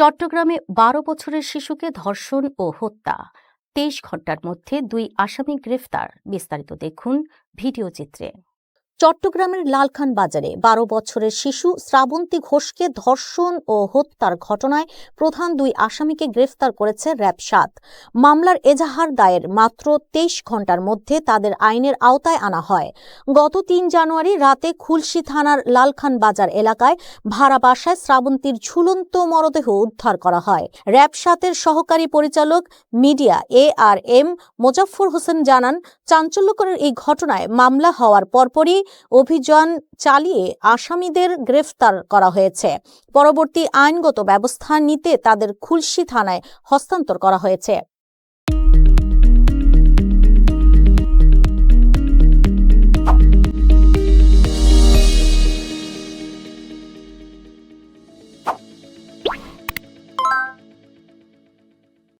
চট্টগ্রামে বারো বছরের শিশুকে ধর্ষণ ও হত্যা। তেইশ ঘণ্টার মধ্যে দুই আসামি গ্রেফতার। বিস্তারিত দেখুন ভিডিও চিত্রে। চট্টগ্রামের লালখান বাজারে বারো বছরের শিশু শ্রাবন্তী ঘোষকে ধর্ষণ ও হত্যার ঘটনায় প্রধান দুই আসামিকে গ্রেফতার করেছে র্যাব সাত। মামলার এজাহার দায়ের মাত্র তেইশ ঘণ্টার মধ্যে তাদের আইনের আওতায় আনা হয়। গত তিন জানুয়ারি রাতে খুলশি থানার লালখান বাজার এলাকায় ভাড়া বাসায় শ্রাবন্তীর ঝুলন্ত মরদেহ উদ্ধার করা হয়। র্যাব সাতের সহকারী পরিচালক media A R M Mozaffar Hossain জানান, চাঞ্চল্যকরের এই ঘটনায় মামলা হওয়ার পরপরই অভিযান চালিয়ে আসামিদের গ্রেফতার করা হয়েছে। পরবর্তী আইনগত ব্যবস্থা নিতে তাদের খুলশি থানায় হস্তান্তর করা হয়েছে।